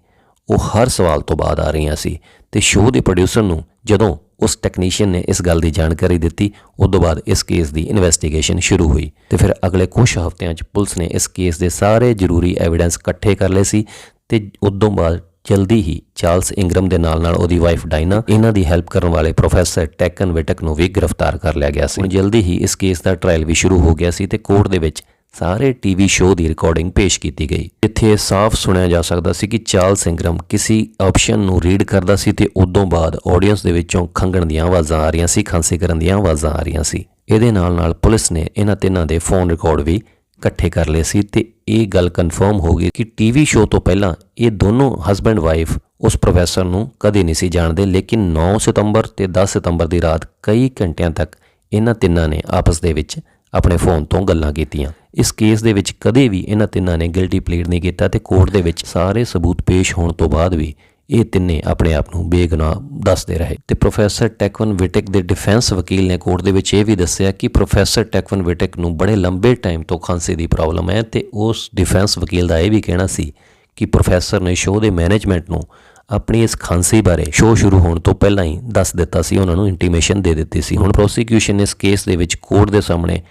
ਉਹ ਹਰ ਸਵਾਲ ਤੋਂ ਬਾਅਦ ਆ ਰਹੀਆਂ ਸੀ ਤੇ ਸ਼ੋਅ ਦੇ ਪ੍ਰੋਡਿਊਸਰ ਨੂੰ ਜਦੋਂ ਉਸ ਟੈਕਨੀਸ਼ੀਅਨ ਨੇ ਇਸ ਗੱਲ ਦੀ ਜਾਣਕਾਰੀ ਦਿੱਤੀ। ਉਸ ਤੋਂ ਬਾਅਦ ਇਸ ਕੇਸ ਦੀ ਇਨਵੈਸਟੀਗੇਸ਼ਨ ਸ਼ੁਰੂ ਹੋਈ ਤੇ ਫਿਰ ਅਗਲੇ ਕੁਝ ਹਫ਼ਤਿਆਂ 'ਚ ਪੁਲਿਸ ਨੇ ਇਸ ਕੇਸ ਦੇ ਸਾਰੇ ਜ਼ਰੂਰੀ ਐਵੀਡੈਂਸ ਇਕੱਠੇ ਕਰ ਲਏ ਸੀ ਤੇ ਉਦੋਂ ਬਾਅਦ ਜਲਦੀ ਹੀ ਚਾਰਲਸ ਇੰਗਰਮ ਦੇ ਨਾਲ ਨਾਲ ਉਹਦੀ ਵਾਈਫ ਡਾਇਨਾ ਇਹਨਾਂ ਦੀ ਹੈਲਪ ਕਰਨ ਵਾਲੇ ਪ੍ਰੋਫੈਸਰ ਟੈਕਨ ਵਿਟਕ ਨੂੰ ਵੀ ਗ੍ਰਿਫਤਾਰ ਕਰ ਲਿਆ ਗਿਆ ਸੀ। ਜਲਦੀ ਹੀ ਇਸ ਕੇਸ ਦਾ ਟ੍ਰਾਇਲ ਵੀ ਸ਼ੁਰੂ ਹੋ ਗਿਆ ਸੀ ਤੇ ਕੋਰਟ ਦੇ ਵਿੱਚ ਸਾਰੇ ਟੀਵੀ ਸ਼ੋਅ ਦੀ ਰਿਕਾਰਡਿੰਗ ਪੇਸ਼ ਕੀਤੀ ਗਈ। ਇੱਥੇ ਇਹ ਸਾਫ਼ ਸੁਣਿਆ ਜਾ ਸਕਦਾ ਸੀ ਕਿ ਚਾਰਲਸ ਇੰਗਰਮ ਕਿਸੇ ਆਪਸ਼ਨ ਨੂੰ ਰੀਡ ਕਰਦਾ ਸੀ ਤੇ ਉਦੋਂ ਬਾਅਦ ਆਡੀਅנס ਦੇ ਵਿੱਚੋਂ ਖੰਗਣ ਦੀਆਂ ਆਵਾਜ਼ਾਂ ਆ ਰਹੀਆਂ ਸੀ, ਖਾਂਸੀ ਕਰਨ ਦੀਆਂ ਆਵਾਜ਼ਾਂ ਆ ਰਹੀਆਂ ਸੀ। ਇਹਦੇ ਨਾਲ ਨਾਲ ਪੁਲਿਸ ਨੇ ਇਹਨਾਂ ਤਿੰਨਾਂ ਦੇ ਫੋਨ ਰਿਕਾਰਡ ਵੀ ਇਕੱਠੇ ਕਰ ਲਏ ਸੀ ਤੇ ਇਹ ਗੱਲ ਕਨਫਰਮ ਹੋ ਗਈ ਕਿ ਟੀਵੀ ਸ਼ੋਅ ਤੋਂ ਪਹਿਲਾਂ ਇਹ ਦੋਨੋਂ ਹਸਬੰਡ ਵਾਈਫ ਉਸ ਪ੍ਰੋਫੈਸਰ ਨੂੰ ਕਦੇ ਨਹੀਂ ਸੀ ਜਾਣਦੇ, ਲੇਕਿਨ 9 ਸਤੰਬਰ ਤੇ 10 ਸਤੰਬਰ ਦੀ ਰਾਤ ਕਈ ਘੰਟਿਆਂ ਤੱਕ ਇਹਨਾਂ ਤਿੰਨਾਂ ਨੇ ਆਪਸ ਦੇ ਵਿੱਚ ਆਪਣੇ ਫੋਨ ਤੋਂ ਗੱਲਾਂ ਕੀਤੀਆਂ। ਇਸ ਕੇਸ ਦੇ ਵਿੱਚ ਕਦੇ ਵੀ ਇਹਨਾਂ ਤਿੰਨਾਂ ਨੇ ਗਿਲਟੀ ਪਲੀਡ ਨਹੀਂ ਕੀਤਾ ਤੇ ਕੋਰਟ ਦੇ ਵਿੱਚ ਸਾਰੇ ਸਬੂਤ ਪੇਸ਼ ਹੋਣ ਤੋਂ ਬਾਅਦ ਵੀ ਇਹ ਤਿੰਨੇ ਆਪਣੇ ਆਪ ਨੂੰ ਬੇਗੁਨਾਹ ਦੱਸਦੇ ਰਹੇ। ਤੇ ਪ੍ਰੋਫੈਸਰ ਟੈਕਵਨ ਵਿਟਿਕ ਦੇ ਡਿਫੈਂਸ ਵਕੀਲ ਨੇ ਕੋਰਟ ਦੇ ਵਿੱਚ ਇਹ ਵੀ ਦੱਸਿਆ ਕਿ ਪ੍ਰੋਫੈਸਰ ਟੈਕਵਨ ਵਿਟਿਕ ਨੂੰ ਬੜੇ ਲੰਬੇ ਟਾਈਮ ਤੋਂ ਖਾਂਸੀ ਦੀ ਪ੍ਰੋਬਲਮ ਹੈ ਤੇ ਉਸ ਡਿਫੈਂਸ ਵਕੀਲ ਦਾ ਇਹ ਵੀ ਕਹਿਣਾ ਸੀ ਕਿ ਪ੍ਰੋਫੈਸਰ ਨੇ ਸ਼ੋਅ ਦੇ ਮੈਨੇਜਮੈਂਟ ਨੂੰ ਆਪਣੀ ਇਸ ਖਾਂਸੀ ਬਾਰੇ ਸ਼ੋਅ ਸ਼ੁਰੂ ਹੋਣ ਤੋਂ ਪਹਿਲਾਂ ਹੀ ਦੱਸ ਦਿੱਤਾ ਸੀ, ਉਹਨਾਂ ਨੂੰ ਇੰਟੀਮੇਸ਼ਨ ਦੇ ਦਿੱਤੀ ਸੀ। ਹੁਣ ਪ੍ਰੋਸੀਕਿਊਸ਼ਨ ਨੇ ਇਸ ਕੇਸ ਦੇ ਵਿੱਚ ਕੋਰਟ ਦੇ ਸਾਹਮਣੇ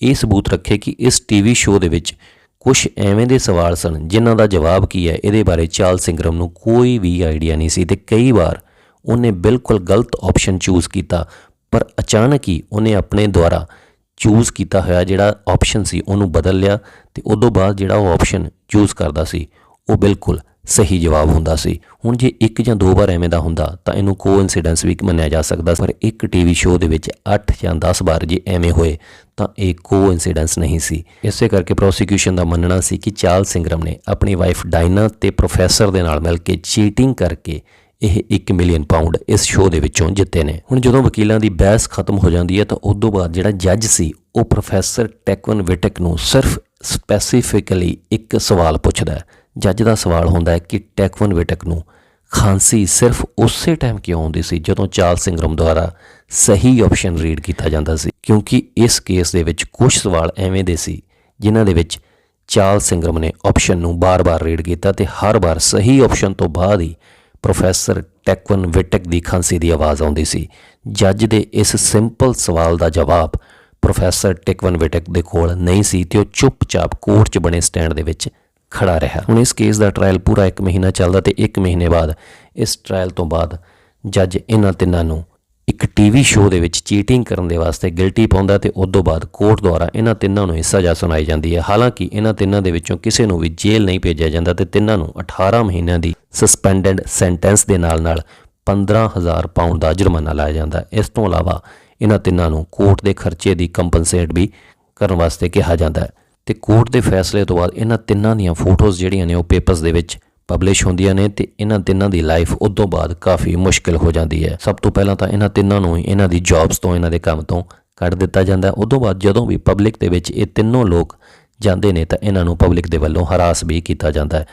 ਇਹ ਸਬੂਤ ਰੱਖੇ ਕਿ ਇਸ ਟੀਵੀ ਸ਼ੋਅ ਦੇ ਵਿੱਚ ਕੁਝ ਐਵੇਂ ਦੇ ਸਵਾਲ ਸਨ ਜਿਨ੍ਹਾਂ ਦਾ ਜਵਾਬ ਕੀ ਹੈ, ਇਹਦੇ ਬਾਰੇ ਚਾਰਲਸ ਸਿੰਗਰਮ ਨੂੰ ਕੋਈ ਵੀ ਆਈਡੀਆ ਨਹੀਂ ਸੀ ਤੇ ਕਈ ਵਾਰ ਉਹਨੇ ਬਿਲਕੁਲ ਗਲਤ ਆਪਸ਼ਨ ਚੂਜ਼ ਕੀਤਾ, ਪਰ ਅਚਾਨਕ ਹੀ ਉਹਨੇ ਆਪਣੇ ਦੁਆਰਾ ਚੂਜ਼ ਕੀਤਾ ਹੋਇਆ ਜਿਹੜਾ ਆਪਸ਼ਨ ਸੀ ਉਹਨੂੰ ਬਦਲ ਲਿਆ ਤੇ ਉਦੋਂ ਬਾਅਦ ਜਿਹੜਾ ਉਹ ਆਪਸ਼ਨ ਚੂਜ਼ ਕਰਦਾ ਸੀ, ਉਹ ਬਿਲਕੁਲ ਸਹੀ ਜਵਾਬ ਹੁੰਦਾ ਸੀ। ਹੁਣ ਜੇ ਇੱਕ ਜਾਂ ਦੋ ਵਾਰ ਐਵੇਂ ਦਾ ਹੁੰਦਾ, ਤਾਂ ਇਹਨੂੰ ਕੋਇਨਸੀਡੈਂਸ ਵੀ ਮੰਨਿਆ ਜਾ ਸਕਦਾ ਪਰ ਇੱਕ ਟੀਵੀ ਸ਼ੋਅ ਦੇ ਵਿੱਚ 8 ਜਾਂ 10 ਵਾਰ ਜੇ ਐਵੇਂ ਹੋਏ, ਤਾਂ ਇਹ ਕੋਇਨਸੀਡੈਂਸ ਨਹੀਂ ਸੀ। ਇਸੇ ਕਰਕੇ ਪ੍ਰੋਸੀਕਿਊਸ਼ਨ ਦਾ ਮੰਨਣਾ ਸੀ ਕਿ ਚਾਰਲਸ ਸਿੰਗਰਮ ਨੇ ਆਪਣੀ ਵਾਈਫ ਡਾਇਨਾ ਤੇ ਪ੍ਰੋਫੈਸਰ ਦੇ ਨਾਲ ਮਿਲ ਕੇ ਚੀਟਿੰਗ ਕਰਕੇ ਇਹ 1 ਮਿਲੀਅਨ ਪਾਉਂਡ ਇਸ ਸ਼ੋਅ ਦੇ ਵਿੱਚੋਂ ਜਿੱਤੇ ਨੇ। ਹੁਣ ਜਦੋਂ ਵਕੀਲਾਂ ਦੀ ਬਹਿਸ ਖਤਮ ਹੋ ਜਾਂਦੀ ਹੈ, ਤਾਂ ਉਸ ਤੋਂ ਬਾਅਦ ਜਿਹੜਾ ਜੱਜ ਸੀ, ਉਹ ਪ੍ਰੋਫੈਸਰ ਟੈਕਵਨ ਵਿਟਕ ਨੂੰ ਸਿਰਫ ਸਪੈਸੀਫਿਕਲੀ ਇੱਕ ਸਵਾਲ ਪੁੱਛਦਾ ਹੈ। ਜੱਜ ਦਾ ਸਵਾਲ ਹੁੰਦਾ ਹੈ ਕਿ ਟੈਕਵਨ ਵਿਟਕ ਨੂੰ ਖਾਂਸੀ ਸਿਰਫ ਉਸੇ ਟਾਈਮ ਕਿਉਂ ਆਉਂਦੀ ਸੀ ਜਦੋਂ ਚਾਰਲਸ ਸਿੰਗਰਮ ਦੁਆਰਾ ਸਹੀ ਆਪਸ਼ਨ ਰੀਡ ਕੀਤਾ ਜਾਂਦਾ ਸੀ? ਕਿਉਂਕਿ ਇਸ ਕੇਸ ਦੇ ਵਿੱਚ ਕੁਝ ਸਵਾਲ ਐਵੇਂ ਦੇ ਸੀ, ਜਿਨ੍ਹਾਂ ਦੇ ਵਿੱਚ ਚਾਰਲਸ ਸਿੰਗਰਮ ਨੇ ਆਪਸ਼ਨ ਨੂੰ ਬਾਰ-ਬਾਰ ਰੀਡ ਕੀਤਾ ਤੇ ਹਰ ਵਾਰ ਸਹੀ ਆਪਸ਼ਨ ਤੋਂ ਬਾਅਦ ਹੀ ਪ੍ਰੋਫੈਸਰ ਟੈਕਵਨ ਵਿਟਕ ਦੀ ਖਾਂਸੀ ਦੀ ਆਵਾਜ਼ ਆਉਂਦੀ ਸੀ। ਜੱਜ ਦੇ ਇਸ ਸਿੰਪਲ ਸਵਾਲ ਦਾ ਜਵਾਬ ਪ੍ਰੋਫੈਸਰ ਟੈਕਵਨ ਵਿਟਕ ਦੇ ਕੋਲ ਨਹੀਂ ਸੀ ਤੇ ਉਹ ਚੁੱਪਚਾਪ ਕੋਰਟ 'ਚ ਬਣੇ ਸਟੈਂਡ ਦੇ ਵਿੱਚ ਖੜਾ ਰਿਹਾ। ਹੁਣ ਇਸ ਕੇਸ ਦਾ ਟ੍ਰਾਇਲ ਪੂਰਾ 1 ਮਹੀਨਾ ਚੱਲਦਾ ਤੇ 1 ਮਹੀਨੇ ਬਾਅਦ ਇਸ ਟ੍ਰਾਇਲ ਤੋਂ ਬਾਅਦ ਜੱਜ ਇਹਨਾਂ ਤਿੰਨਾਂ ਨੂੰ ਇੱਕ ਟੀਵੀ ਸ਼ੋਅ ਦੇ ਵਿੱਚ ਚੀਟਿੰਗ ਕਰਨ ਦੇ ਵਾਸਤੇ ਗਿਲਟੀ ਪਾਉਂਦਾ ਤੇ ਉਸ ਤੋਂ ਬਾਅਦ ਕੋਰਟ ਦੁਆਰਾ ਇਹਨਾਂ ਤਿੰਨਾਂ ਨੂੰ ਹੀ ਸਜ਼ਾ ਸੁਣਾਈ ਜਾਂਦੀ ਹੈ। ਹਾਲਾਂਕਿ ਇਹਨਾਂ ਤਿੰਨਾਂ ਦੇ ਵਿੱਚੋਂ ਕਿਸੇ ਨੂੰ ਵੀ ਜੇਲ੍ਹ ਨਹੀਂ ਭੇਜਿਆ ਜਾਂਦਾ ਤੇ ਤਿੰਨਾਂ ਨੂੰ 18 ਮਹੀਨਿਆਂ ਦੀ ਸਸਪੈਂਡਡ ਸੈਂਟੈਂਸ ਦੇ ਨਾਲ ਨਾਲ 15000 ਪਾਉਂਡ ਦਾ ਜੁਰਮਾਨਾ ਲਾਇਆ ਜਾਂਦਾ। ਇਸ ਤੋਂ ਇਲਾਵਾ ਇਹਨਾਂ ਤਿੰਨਾਂ ਨੂੰ ਕੋਰਟ ਦੇ ਖਰਚੇ ਦੀ ਕੰਪਨਸੇਟ ਵੀ ਕਰਨ ਵਾਸਤੇ ਕਿਹਾ ਜਾਂਦਾ ਹੈ। ਤੇ ਕੋਰਟ ਦੇ ਫੈਸਲੇ ਤੋਂ ਬਾਅਦ ਇਹਨਾਂ ਤਿੰਨਾਂ ਦੀਆਂ ਫੋਟੋਜ਼ ਜਿਹੜੀਆਂ ਨੇ ਉਹ ਪੇਪਰਸ ਦੇ ਵਿੱਚ ਪਬਲਿਸ਼ ਹੁੰਦੀਆਂ ਨੇ ਤੇ ਇਹਨਾਂ ਤਿੰਨਾਂ ਦੀ ਲਾਈਫ ਉਦੋਂ ਬਾਅਦ ਕਾਫੀ ਮੁਸ਼ਕਿਲ ਹੋ ਜਾਂਦੀ ਹੈ। ਸਭ ਤੋਂ ਪਹਿਲਾਂ ਤਾਂ ਇਹਨਾਂ ਤਿੰਨਾਂ ਨੂੰ ਹੀ ਇਹਨਾਂ ਦੀ ਜੌਬਸ ਤੋਂ, ਇਹਨਾਂ ਦੇ ਕੰਮ ਤੋਂ ਕੱਢ ਦਿੱਤਾ ਜਾਂਦਾ ਹੈ। ਉਦੋਂ ਬਾਅਦ ਜਦੋਂ ਵੀ ਪਬਲਿਕ ਦੇ ਵਿੱਚ ਇਹ ਤਿੰਨੋਂ ਲੋਕ ਜਾਂਦੇ ਨੇ ਤਾਂ ਇਹਨਾਂ ਨੂੰ ਪਬਲਿਕ ਦੇ ਵੱਲੋਂ ਹਰਾਸ ਵੀ ਕੀਤਾ ਜਾਂਦਾ ਹੈ।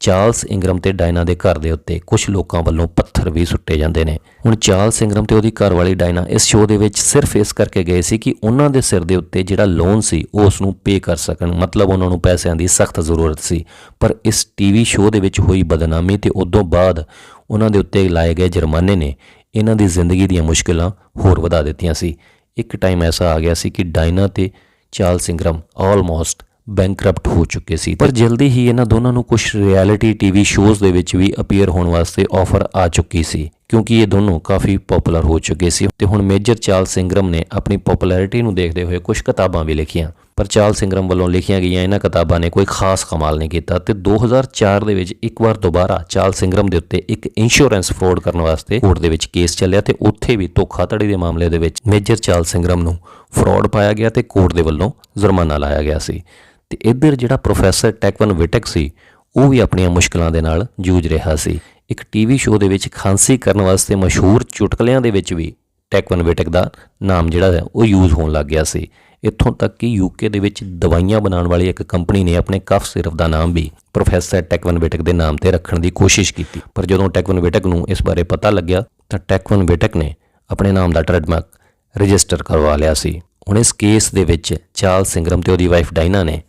ਚਾਰਲਸ ਇੰਗਰਮ ਤੇ ਡਾਇਨਾ ਦੇ ਘਰ ਦੇ ਉੱਤੇ ਕੁਝ ਲੋਕਾਂ ਵੱਲੋਂ ਪੱਥਰ ਵੀ ਸੁੱਟੇ ਜਾਂਦੇ ਨੇ। ਹੁਣ ਚਾਰਲਸ ਇੰਗਰਮ ਤੇ ਉਹਦੀ ਘਰਵਾਲੀ ਡਾਇਨਾ ਇਸ ਸ਼ੋਅ ਦੇ ਵਿੱਚ ਸਿਰਫ ਇਸ ਕਰਕੇ ਗਏ ਸੀ ਕਿ ਉਹਨਾਂ ਦੇ ਸਿਰ ਦੇ ਉੱਤੇ ਜਿਹੜਾ ਲੋਨ ਸੀ ਉਹ ਉਸ ਨੂੰ ਪੇ ਕਰ ਸਕਣ। ਮਤਲਬ ਉਹਨਾਂ ਨੂੰ ਪੈਸਿਆਂ ਦੀ ਸਖਤ ਜ਼ਰੂਰਤ ਸੀ। ਪਰ ਇਸ ਟੀਵੀ ਸ਼ੋਅ ਦੇ ਵਿੱਚ ਹੋਈ ਬਦਨਾਮੀ ਤੇ ਉਦੋਂ ਬਾਅਦ ਉਹਨਾਂ ਦੇ ਉੱਤੇ ਲਾਏ ਗਏ ਜੁਰਮਾਨੇ ਨੇ ਇਹਨਾਂ ਦੀ ਜ਼ਿੰਦਗੀ ਦੀਆਂ ਮੁਸ਼ਕਲਾਂ ਹੋਰ ਵਧਾ ਦਿੱਤੀਆਂ ਸੀ। ਇੱਕ ਟਾਈਮ ਐਸਾ ਆ ਗਿਆ ਸੀ ਕਿ ਡਾਇਨਾ ਤੇ ਚਾਰਲਸ ਇੰਗਰਮ ਆਲਮੋਸਟ ਬੈਂਕਰਪਟ ਹੋ ਚੁੱਕੇ ਸੀ। ਪਰ ਜਲਦੀ ਹੀ ਇਹਨਾਂ ਦੋਨਾਂ ਨੂੰ ਕੁਝ ਰਿਐਲਿਟੀ ਟੀਵੀ ਸ਼ੋਜ਼ ਦੇ ਵਿੱਚ ਵੀ ਅਪੀਅਰ ਹੋਣ ਵਾਸਤੇ ਆਫਰ ਆ ਚੁੱਕੀ ਸੀ ਕਿਉਂਕਿ ਇਹ ਦੋਨੋਂ ਕਾਫੀ ਪਪੂਲਰ ਹੋ ਚੁੱਕੇ ਸੀ। ਤੇ ਹੁਣ ਮੇਜਰ ਚਾਰਲਸ ਇੰਗਰਮ ਨੇ ਆਪਣੀ ਪਪੂਲੈਰਿਟੀ ਨੂੰ ਦੇਖਦੇ ਹੋਏ ਕੁਝ ਕਿਤਾਬਾਂ ਵੀ ਲਿਖੀਆਂ। ਪਰ ਚਾਰਲਸ ਇੰਗਰਮ ਵੱਲੋਂ ਲਿਖੀਆਂ ਗਈਆਂ ਇਹਨਾਂ ਕਿਤਾਬਾਂ ਨੇ ਕੋਈ ਖਾਸ ਕਮਾਲ ਨਹੀਂ ਕੀਤਾ ਤੇ 2004 ਦੇ ਵਿੱਚ ਇੱਕ ਵਾਰ ਦੁਬਾਰਾ ਚਾਰਲਸ ਇੰਗਰਮ ਦੇ ਉੱਤੇ ਇੱਕ ਇੰਸ਼ੋਰੈਂਸ ਫਰਾਡ ਕਰਨ ਵਾਸਤੇ ਕੋਰਟ ਦੇ ਵਿੱਚ ਕੇਸ ਚੱਲਿਆ ਤੇ ਉੱਥੇ ਵੀ ਧੋਖਾਧੜੀ ਦੇ ਮਾਮਲੇ ਦੇ ਵਿੱਚ ਮੇਜਰ ਚਾਰਲਸ ਇੰਗਰਮ ਨੂੰ ਫਰਾਡ ਪਾਇਆ ਗਿਆ ਤੇ ਕੋਰਟ ਦੇ ਵੱਲੋਂ ਜੁਰਮਾਨਾ ਲਾਇਆ ਗਿਆ ਸੀ। ਤੇ ਇੱਧਰ ਜਿਹੜਾ ਪ੍ਰੋਫੈਸਰ ਟੈਕਵਨ ਵਿਟਕ ਸੀ, ਉਹ ਵੀ ਆਪਣੀਆਂ ਮੁਸ਼ਕਲਾਂ ਦੇ ਨਾਲ ਜੂਝ ਰਿਹਾ ਸੀ। ਇੱਕ ਟੀਵੀ ਸ਼ੋਅ ਦੇ ਵਿੱਚ ਖਾਂਸੀ ਕਰਨ ਵਾਸਤੇ ਮਸ਼ਹੂਰ ਚੁਟਕਲਿਆਂ ਦੇ ਵਿੱਚ ਵੀ ਟੈਕਵਨ ਵਿਟਕ ਦਾ ਨਾਮ ਜਿਹੜਾ ਹੈ, ਉਹ ਯੂਜ਼ ਹੋਣ ਲੱਗ ਗਿਆ ਸੀ। ਇੱਥੋਂ ਤੱਕ ਕਿ ਯੂਕੇ ਦੇ ਵਿੱਚ ਦਵਾਈਆਂ ਬਣਾਉਣ ਵਾਲੀ ਇੱਕ ਕੰਪਨੀ ਨੇ ਆਪਣੇ ਕਫ ਸਿਰਫ ਦਾ ਨਾਮ ਵੀ ਪ੍ਰੋਫੈਸਰ ਟੈਕਵਨ ਵਿਟਕ ਦੇ ਨਾਮ ਤੇ ਰੱਖਣ ਦੀ ਕੋਸ਼ਿਸ਼ ਕੀਤੀ। ਪਰ ਜਦੋਂ ਟੈਕਵਨ ਵਿਟਕ ਨੂੰ ਇਸ ਬਾਰੇ ਪਤਾ ਲੱਗਿਆ, ਤਾਂ ਟੈਕਵਨ ਵਿਟਕ ਨੇ ਆਪਣੇ ਨਾਮ ਦਾ ਟ੍ਰੇਡਮਾਰਕ ਰਜਿਸਟਰ ਕਰਵਾ ਲਿਆ ਸੀ। ਹੁਣ ਇਸ ਕੇਸ ਦੇ ਵਿੱਚ ਚਾਰਲ ਸਿੰਗਰਮ ਤੇ ਉਹਦੀ ਵਾਈਫ ਡਾਇਨਾ ਨੇ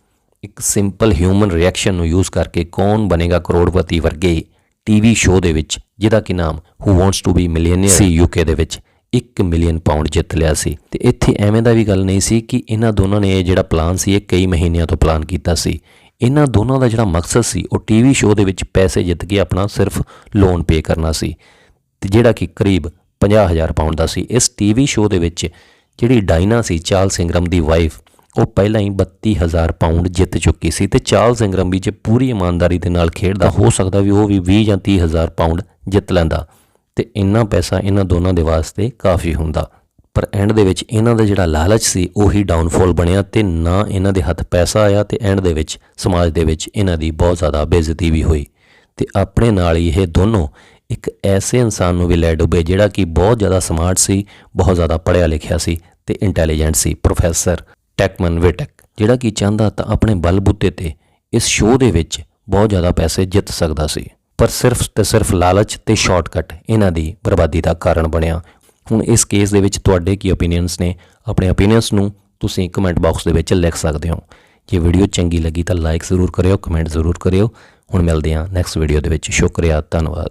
ਇੱਕ ਸਿੰਪਲ ਹਿਊਮਨ ਰਿਐਕਸ਼ਨ ਨੂੰ ਯੂਜ਼ ਕਰਕੇ ਕੌਣ ਬਣੇਗਾ ਕਰੋੜਪਤੀ ਵਰਗੇ ਟੀਵੀ ਸ਼ੋਅ ਦੇ ਵਿੱਚ, ਜਿਹਦਾ ਕਿ ਨਾਮ who wants to be millionaire C UK ਦੇ ਵਿੱਚ। 1 ਮਿਲੀਅਨ ਪਾਉਂਡ ਜਿੱਤ ਲਿਆ ਸੀ। ਤੇ ਇੱਥੇ ਐਵੇਂ ਦਾ ਵੀ ਗੱਲ ਨਹੀਂ ਸੀ ਕਿ ਇਹਨਾਂ ਦੋਨਾਂ ਨੇ ਇਹ ਜਿਹੜਾ ਪਲਾਨ ਸੀ, ਇਹ ਕਈ ਮਹੀਨਿਆਂ ਤੋਂ ਪਲਾਨ ਕੀਤਾ ਸੀ। ਇਹਨਾਂ ਦੋਨਾਂ ਦਾ ਜਿਹੜਾ ਮਕਸਦ ਸੀ, ਉਹ ਟੀਵੀ ਸ਼ੋਅ ਦੇ ਵਿੱਚ ਪੈਸੇ ਜਿੱਤ ਕੇ ਆਪਣਾ ਸਿਰਫ ਲੋਨ ਪੇ ਕਰਨਾ ਸੀ। ਤੇ ਜਿਹੜਾ ਕਿ ਕਰੀਬ 50000 ਪਾਉਂਡ ਦਾ ਸੀ। ਇਸ ਟੀਵੀ ਸ਼ੋਅ ਦੇ ਵਿੱਚ ਜਿਹੜੀ ਡਾਇਨਾ ਸੀ ਚਾਰਲ ਸਿੰਗਰਮ ਦੀ ਵਾਈਫ ਉਹ ਪਹਿਲਾਂ ਹੀ 32000 ਪਾਉਂਡ ਜਿੱਤ ਚੁੱਕੀ ਸੀ ਤੇ ਚਾਰਲ ਸਿੰਗਰਮ ਵੀ ਜੇ ਪੂਰੀ ਇਮਾਨਦਾਰੀ ਦੇ ਨਾਲ ਖੇਡਦਾ, ਹੋ ਸਕਦਾ ਵੀ ਉਹ ਵੀ 20 ਜਾਂ 30000 ਪਾਉਂਡ ਜਿੱਤ ਲੈਂਦਾ। ਤੇ ਇੰਨਾ ਪੈਸਾ ਇਹਨਾਂ ਦੋਨਾਂ ਦੇ ਵਾਸਤੇ ਕਾਫੀ ਹੁੰਦਾ। ਪਰ ਐਂਡ ਦੇ ਵਿੱਚ ਇਹਨਾਂ ਦਾ ਜਿਹੜਾ ਲਾਲਚ ਸੀ, ਉਹੀ ਡਾਊਨਫਾਲ ਬਣਿਆ ਤੇ ਨਾ ਇਹਨਾਂ ਦੇ ਹੱਥ ਪੈਸਾ ਆਇਆ ਤੇ ਐਂਡ ਦੇ ਵਿੱਚ, ਸਮਾਜ ਦੇ ਵਿੱਚ ਇਹਨਾਂ ਦੀ ਬਹੁਤ ਜ਼ਿਆਦਾ ਬੇਇੱਜ਼ਤੀ ਵੀ ਹੋਈ। ਤੇ ਆਪਣੇ ਨਾਲ ਹੀ ਇਹ ਦੋਨੋਂ ਇੱਕ ਐਸੇ ਇਨਸਾਨ ਨੂੰ ਵੀ ਲੈ ਡੁੱਬੇ ਜਿਹੜਾ ਕਿ ਬਹੁਤ ਜ਼ਿਆਦਾ ਸਮਾਰਟ ਸੀ, ਬਹੁਤ ਜ਼ਿਆਦਾ ਪੜ੍ਹਿਆ ਲਿਖਿਆ ਸੀ ਤੇ ਇੰਟੈਲੀਜੈਂਟ ਸੀ ਪ੍ਰੋਫੈਸਰ ਟੈਕਮਨ ਵਿਟਕ ਜਿਹੜਾ ਕਿ ਚਾਹੁੰਦਾ ਤਾਂ ਆਪਣੇ ਬਲਬੂਤੇ ਤੇ ਇਸ ਸ਼ੋਅ ਦੇ ਵਿੱਚ ਬਹੁਤ ਜ਼ਿਆਦਾ ਪੈਸੇ ਜਿੱਤ ਸਕਦਾ ਸੀ। ਪਰ ਸਿਰਫ ਤੇ ਸਿਰਫ ਲਾਲਚ ਤੇ ਸ਼ਾਰਟਕਟ ਇਹਨਾਂ ਦੀ ਬਰਬਾਦੀ ਦਾ ਕਾਰਨ ਬਣਿਆ। ਹੁਣ ਇਸ ਕੇਸ ਦੇ ਵਿੱਚ ਤੁਹਾਡੇ ਕੀ ਓਪੀਨੀਅਨਸ ਨੇ? ਆਪਣੇ ਓਪੀਨੀਅਨਸ ਨੂੰ ਤੁਸੀਂ ਕਮੈਂਟ ਬਾਕਸ ਦੇ ਵਿੱਚ ਲਿਖ ਸਕਦੇ ਹੋ। ਜੇ ਵੀਡੀਓ ਚੰਗੀ ਲੱਗੀ ਤਾਂ ਲਾਈਕ ਜ਼ਰੂਰ ਕਰਿਓ ਕਮੈਂਟ ਜ਼ਰੂਰ ਕਰਿਓ। ਹੁਣ ਮਿਲਦੇ ਹਾਂ ਨੈਕਸਟ ਵੀਡੀਓ ਦੇ ਵਿੱਚ। ਸ਼ੁਕਰੀਆ, ਧੰਨਵਾਦ।